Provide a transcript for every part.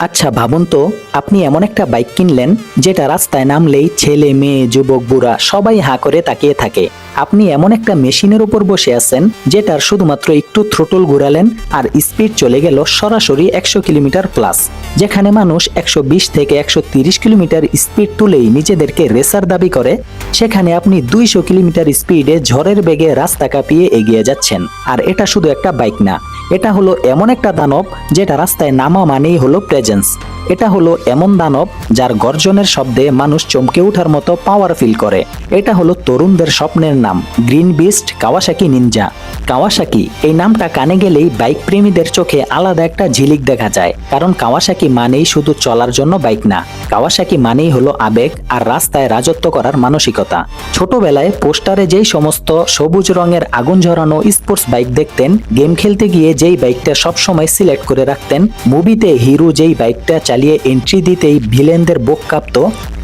আচ্ছা ভাবুন তো, আপনি এমন একটা বাইক কিনলেন, যেটা রাস্তায় নামলেই ছেলে, মেয়ে, যুবক, বুড়া সবাই হাঁ করে তাকিয়ে থাকে। আপনি এমন একটা মেশিনের উপর বসে আছেন, যেটার শুধুমাত্র একটু থ্রোটল ঘুরালেন আর স্পিড চলে গেল সরাসরি একশো কিলোমিটার প্লাস, যেখানে মানুষ একশো বিশ থেকে একশো কিলোমিটার স্পিড তুলেই নিজেদেরকে রেসার দাবি করে। সেখানে আপনি দুইশো কিলোমিটার স্পিডে ঝড়ের বেগে রাস্তা কাঁপিয়ে এগিয়ে যাচ্ছেন। আর এটা শুধু একটা বাইক না এটা হলো এমন একটা দানব যেটা রাস্তায় নামা মানেই হলো প্রেজেন্স এটা হলো এমন দানব যার গর্জনের শব্দে মানুষ চমকে ওঠার মতো পাওয়ার ফিল করে। এটা হলো তরুণদের স্বপ্নের নাম green beast Kawasaki Ninja Kawasaki এই নামটা কানে গেলেই বাইক প্রেমীদের চোখে আলাদা একটা ঝিলিক দেখা যায়। কারণ কাওয়াসাকি মানেই শুধু চলার জন্য বাইক না। কাওয়াসাকি মানেই হলো আবেগ আর রাস্তায় রাজত্ব করার মানসিকতা। ছোটবেলায় পোস্টারে যেই সমস্ত সবুজ রঙের আগুন ঝরানো স্পোর্টস বাইক দেখতেন গেম খেলতে গিয়ে যেই বাইকটা সবসময় সিলেক্ট করে রাখতেন, মুভিতে হিরো যেই বাইকটা চালিয়ে এন্ট্রি দিতেই ভিলেনদের বুক কাঁপত,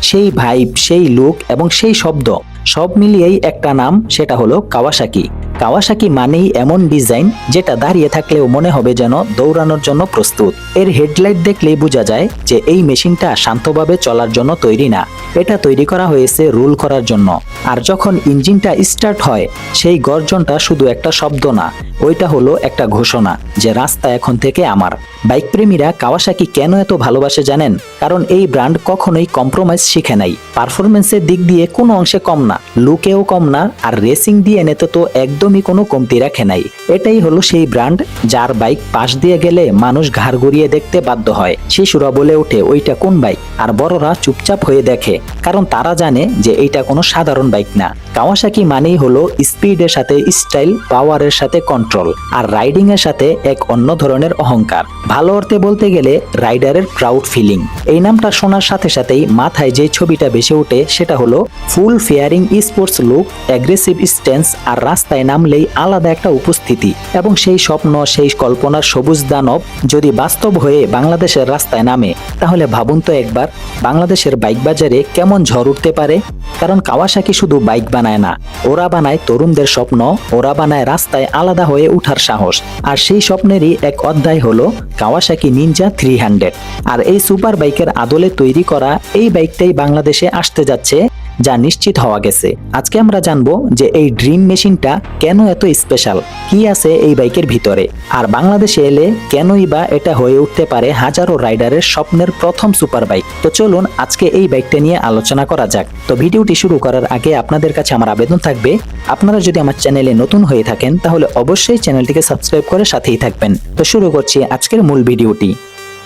সেই ভাইব সেই লুক এবং সেই শব্দ, সব মিলিয়েই একটা নাম, সেটা হলো কাওয়াসাকি। কাওয়াসাকি মানেই এমন ডিজাইন যেটা দাঁড়িয়ে থাকলেও মনে হবে যেন দৌড়ানোর জন্য প্রস্তুত। এর হেডলাইট দেখলেই বোঝা যায় যে এই মেশিনটা শান্তভাবে চলার জন্য তৈরি না। এটা তৈরি করা হয়েছে রুল করার জন্য। আর যখন ইঞ্জিনটা স্টার্ট হয়, সেই গর্জনটা শুধু একটা শব্দ না, ওইটা হলো একটা ঘোষণা যে রাস্তা এখন থেকে আমার। বাইক প্রেমীরা কাওয়াসাকি কেন এত ভালোবাসে জানেন? কারণ এই ব্র্যান্ড কখনোই কম্প্রোমাইজ শিখে নাই। পারফরমেন্সের দিক দিয়ে কোনো অংশে কম না, লুকেও কম না, আর রেসিং দিয়ে নেতে তো একদমই কোনো কমতি রাখে নাই। এটাই হলো সেই ব্র্যান্ড যার বাইক পাশ দিয়ে গেলে মানুষ ঘাড় ঘুরিয়ে দেখতে বাধ্য হয়। শিশুরা বলে ওঠে, ওইটা কোন বাইক? আর বড়রা চুপচাপ হয়ে দেখে, কারণ তারা জানে যে এইটা কোনো সাধারণ বাইক না। কাওয়াসাকি মানেই হলো স্পিডের সাথে স্টাইল, পাওয়ারের সাথে কন্ট্রোল, আর রাইডিং এর সাথে এক অন্য ধরনের অহংকার। ভালো অর্থে বলতে গেলে রাইডারের প্রাউড ফিলিং। এই নামটা শোনার সাথে সাথেই মাথায় যে ছবিটা ভেসে ওঠে সেটা হলো full fairing sports look, aggressive stance আর রাস্তায় নামলেই আলাদা একটা উপস্থিতি এবং সেই স্বপ্ন, সেই কল্পনার সবুজ দানব যদি বাস্তব হয়ে বাংলাদেশের রাস্তায় নামে, তাহলে ভাবুন তো একবার বাংলাদেশের বাইক বাজারে কেমন ঝড় উঠতে পারে? কারণ কাওয়াসাকি শুধু বাইক বানায় না, ওরা বানায় তরুণদের স্বপ্ন, ওরা বানায় রাস্তায় আলাদা হয়ে উঠার সাহস। আর সেই স্বপ্নেরই এক অধ্যায় হলো কাওয়াসাকি নিনজা থ্রি হান্ড্রেড। আর এই সুপার বাইকের আদলে তৈরি করা এই বাইকটাই বাংলাদেশে আসতে যাচ্ছে যা নিশ্চিত হওয়া গেছে। আজকে আমরা জানব যে এই ড্রিম মেশিনটা কেন এত স্পেশাল কি আছে এই বাইকের ভিতরে? আর বাংলাদেশে এলে কেনই বা এটা হয়ে উঠতে পারে হাজারো রাইডারের স্বপ্নের প্রথম সুপার বাইক তো চলুন আজকে এই বাইকটা নিয়ে আলোচনা করা যাক। তো ভিডিওটি শুরু করার আগে আপনাদের কাছে আমার আবেদন থাকবে, আপনারা যদি আমার চ্যানেলে নতুন হয়ে থাকেন, তাহলে অবশ্যই চ্যানেলটিকে সাবস্ক্রাইব করে সাথেই থাকবেন। তো শুরু করছি আজকের মূল ভিডিওটি।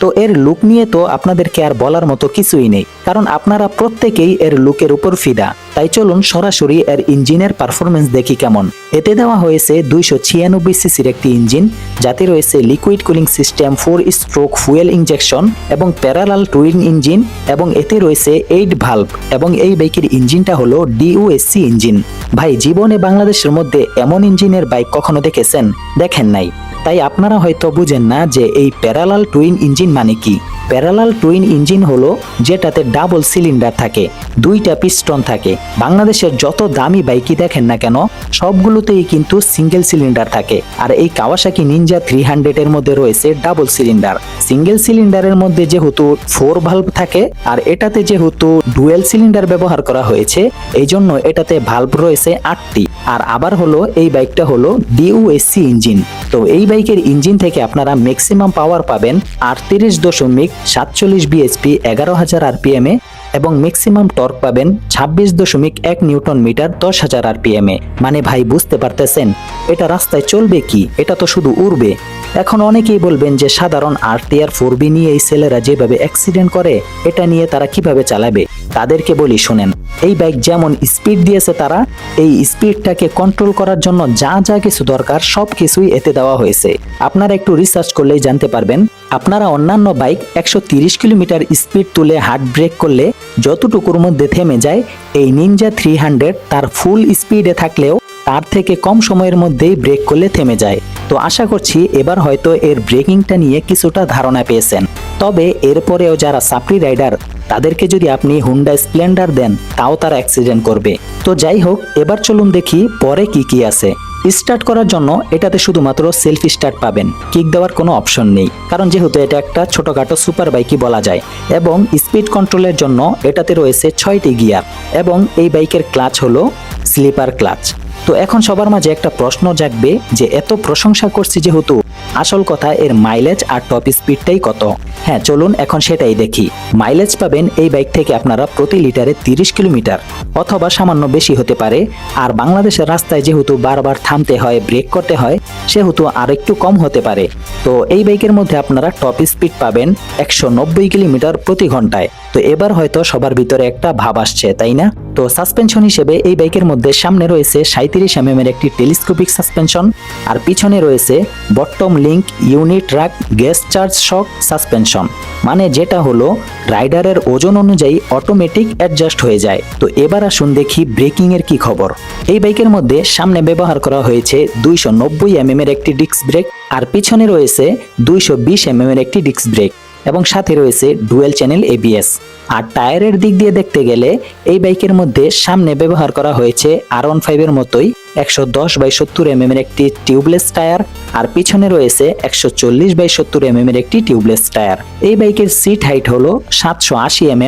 তো এর লুক নিয়ে তো আপনাদেরকে আর বলার মতো কিছুই নেই। কারণ আপনারা প্রত্যেকেই এর লুকের উপর ফিদা। তাই চলুন সরাসরি এর ইঞ্জিনের পারফরমেন্স দেখি কেমন। এতে দেওয়া হয়েছে দুইশো ছিয়ানব্বই সিসির একটি ইঞ্জিন, যাতে রয়েছে liquid cooling system four stroke fuel injection এবং প্যারালাল টুইন ইঞ্জিন এবং এতে রয়েছে এইট ভাল্ব এবং এই বাইকের ইঞ্জিনটা হলো ডিউএসসি ইঞ্জিন ভাই, জীবনে বাংলাদেশের মধ্যে এমন ইঞ্জিনের বাইক কখনো দেখেছেন? দেখেন নাই। তাই আপনারা হয়তো বুঝেন না যে এই প্যারালাল টুইন ইঞ্জিন মানে কি। প্যারালাল টুইন ইঞ্জিন হলো যেটাতে ডাবল সিলিন্ডার থাকে, দুইটা পিস্টন থাকে। বাংলাদেশের যত দামি বাইকই দেখেন না কেন, সবগুলোতেই কিন্তু সিঙ্গেল সিলিন্ডার থাকে। আর এই কাওয়াসাকি নিনজা থ্রি হান্ড্রেড এর মধ্যে রয়েছে ডাবল সিলিন্ডার। সিঙ্গেল সিলিন্ডারের মধ্যে যেহেতু ফোর ভাল্ব থাকে, আর এটাতে যেহেতু ডুয়েল সিলিন্ডার ব্যবহার করা হয়েছে এই জন্য এটাতে ভাল্ব রয়েছে আটটি। আর আবার হলো, এই বাইকটা হলো ডিউএসসি ইঞ্জিন। তো এই বাইকের ইঞ্জিন থেকে আপনারা ম্যাক্সিমাম পাওয়ার পাবেন আটত্রিশ দশমিক সাতচল্লিশ বিএসপি, এগারো হাজার আরপিএমে এবং ম্যাক্সিমাম টর্ক পাবেন ছাব্বিশ দশমিক এক নিউটন মিটার, দশ হাজার আরপিএমে। মানে ভাই, বুঝতে পারতেছেন? এটা রাস্তায় চলবে কি? এটা তো শুধু উড়বে। এখন অনেকেই বলবেন যে, সাধারণ আর টিআর ফোর বি নিয়ে এই ছেলেরা যেভাবে অ্যাক্সিডেন্ট করে, এটা নিয়ে তারা কীভাবে চালাবে? তাদেরকে বলি শোনেন, এই বাইক যেমন স্পিড দিয়েছে তারা, এই স্পিডটাকে কন্ট্রোল করার জন্য যা যা কিছু দরকার সব কিছুই এতে দেওয়া হয়েছে। আপনারা একটু রিসার্চ করলেই জানতে পারবেন, আপনারা অন্যান্য বাইক একশো তিরিশ কিলোমিটার স্পিড তুলে হার্ড ব্রেক করলে যতটুকুর মধ্যে থেমে যায়, এই নিনজা থ্রি হান্ড্রেড তার ফুল স্পিডে থাকলেও তার থেকে কম সময়ের মধ্যেই ব্রেক করলে থেমে যায়। তো আশা করছি এবার হয়তো এর ব্রেকিংটা নিয়ে কিছুটা ধারণা পেয়েছেন। তবে এরপরেও যারা সাপ্রি রাইডার, তাদেরকে যদি আপনি হুন্ডা স্প্লেন্ডার দেন, তাও তারা অ্যাক্সিডেন্ট করবে। তো যাই হোক, এবার চলুন দেখি পরে কি কি আছে। স্টার্ট করার জন্য এটাতে শুধুমাত্র সেলফ স্টার্ট পাবেন। কিক দেওয়ার কোনো অপশন নেই। কারণ যেহেতু এটা একটা ছোটোখাটো সুপার বাইকই বলা যায়। এবং স্পিড কন্ট্রোলের জন্য এটাতে রয়েছে ছয়টি গিয়ার। এবং এই বাইকের ক্লাচ হলো স্লিপার ক্লাচ। তো এখন সবার মাঝে একটা প্রশ্ন জাগবে যে এত প্রশংসা করছি যেহেতু আসল কথা এর মাইলেজ আর টপ স্পিডটাই কত? হ্যাঁ চলুন এখন সেটাই দেখি। মাইলেজ পাবেন এই বাইক থেকে আপনারা প্রতি লিটারে তিরিশ কিলোমিটার, অথবা সামান্য বেশি হতে পারে। আর বাংলাদেশের রাস্তায় যেহেতু বারবার থামতে হয় ব্রেক করতে হয়, সেহেতু আর একটু কম হতে পারে। তো এই বাইকের মধ্যে আপনারা টপ স্পিড পাবেন একশো নব্বই কিলোমিটার প্রতি ঘন্টায়। তো এবার হয়তো সবার ভিতরে একটা ভাব আসছে, তাই না? তো সাসপেনশন হিসেবে এই বাইকের মধ্যে সামনে রয়েছে সাঁত্রিশ এম এর একটি টেলিস্কোপিক সাসপেনশন আর পিছনে রয়েছে বটম লিঙ্ক ইউনিট রাক গ্যাস চার্জ শক সাসপেনশন। মানে যেটা হলো রাইডারের ওজন অনুযায়ী অটোমেটিক অ্যাডজাস্ট হয়ে যায়। তো এবার আসুন দেখি ব্রেকিং এর কি খবর। এই বাইকের মধ্যে সামনে ব্যবহার করা হয়েছে দুইশো নব্বই এম এর একটি ডিস্ক ব্রেক আর পিছনে রয়েছে দুইশো বিশ এম এর একটি ডিস্ক ব্রেক। এবং সাথে রয়েছে ডুয়েল চ্যানেল এবিএস আর টায়ারের দিক দিয়ে দেখতে গেলে এই বাইকের মধ্যে সামনে ব্যবহার করা হয়েছে আর ওয়ান ফাইভের মতোই একশো দশ বাই সত্তর এম এর একটি টিউবলেস টায়ার, আর পিছনে রয়েছে একশো চল্লিশ বাই সত্তর এম এর একটি টিউবলেস টায়ার। এই বাইকের সিট হাইট হলো সাতশো আশি এম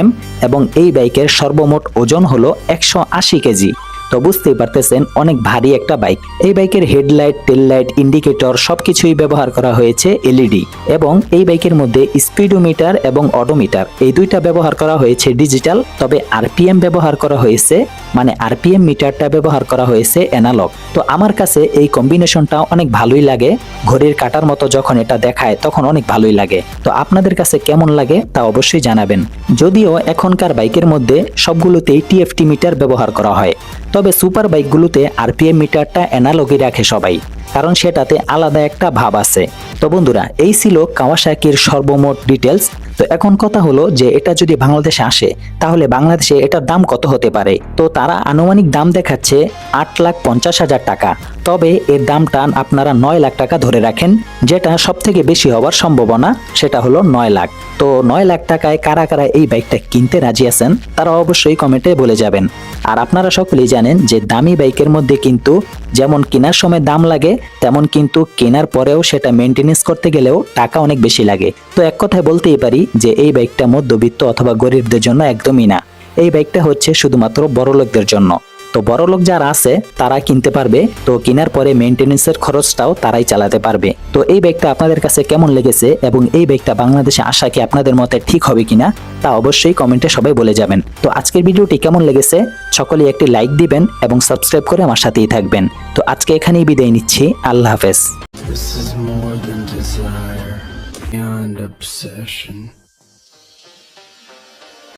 এবং এই বাইকের সর্বমোট ওজন হলো একশো আশি কেজি। তো বুঝতেই পারতেছেন, অনেক ভারী একটা বাইক। এই বাইকের হেডলাইট টেল লাইট ইন্ডিকেটর সবকিছুই ব্যবহার করা হয়েছে এলইডি। এবং এই বাইকের মধ্যে স্পিডোমিটার এবং অডোমিটার, এই দুইটা ব্যবহার করা হয়েছে ডিজিটাল, তবে আরপিএম ব্যবহার করা হয়েছে মানে আরপিএম মিটারটা ব্যবহার করা হয়েছে অ্যানালগ। তো আমার কাছে এই কম্বিনেশনটা অনেক ভালোই লাগে, ঘড়ির কাটার মতো যখন এটা দেখায় তখন অনেক ভালোই লাগে। তো আপনাদের কাছে কেমন লাগে তা অবশ্যই জানাবেন। যদিও এখনকার বাইকের মধ্যে সবগুলোতেই টিএফটি মিটার ব্যবহার করা হয়। তবে সুপার বাইকগুলোতে আরপিএম মিটারটা অ্যানালগি রাখে সবাই, কারণ সেটাতে আলাদা একটা ভাব আছে। তো বন্ধুরা, এই ছিল কাওয়াসাকির সর্বমোট ডিটেলস তো এখন কথা হলো যে এটা যদি বাংলাদেশে আসে, তাহলে বাংলাদেশে এটার দাম কত হতে পারে? তো তারা আনুমানিক দাম দেখাচ্ছে আট লাখ পঞ্চাশ হাজার টাকা। তবে এর দামটা আপনারা নয় লাখ টাকা ধরে রাখেন, যেটা সব থেকে বেশি হওয়ার সম্ভাবনা, সেটা হলো নয় লাখ। তো নয় লাখ টাকায় কারা কারা এই বাইকটা কিনতে রাজি আছেন, তারা অবশ্যই কমেন্টে বলে যাবেন। আর আপনারা সকলেই জানেন যে দামি বাইকের মধ্যে কিন্তু যেমন কেনার সময় দাম লাগে, তেমন কিন্তু কেনার পরেও সেটা মেনটেনেন্স করতে গেলেও টাকা অনেক বেশি লাগে। তো এক কথায় বলতেই পারি যে এই বাইকটা মধ্যবিত্ত অথবা গরিবদের জন্য একদমই না। এই বাইকটা হচ্ছে শুধুমাত্র বড়লোকদের জন্য। তো বড় লোক যারা আছে তারা কিনতে পারবে। তো কেনার পরে মেনটেনেন্সের খরচটাও তারাই চালাতে পারবে। তো এই ব্যাগটা আপনাদের কাছে কেমন লেগেছে এবং এই ব্যাগটা বাংলাদেশে আসা কি আপনাদের মতে ঠিক হবে কিনা তা অবশ্যই কমেন্টে সবাই বলে যাবেন। তো আজকের ভিডিওটি কেমন লেগেছে সকলেই একটি লাইক দিবেন এবং সাবস্ক্রাইব করে আমার সাথেই থাকবেন। তো আজকে এখানেই বিদায় নিচ্ছি আল্লাহ হাফেজ। This is more than desire, beyond obsession.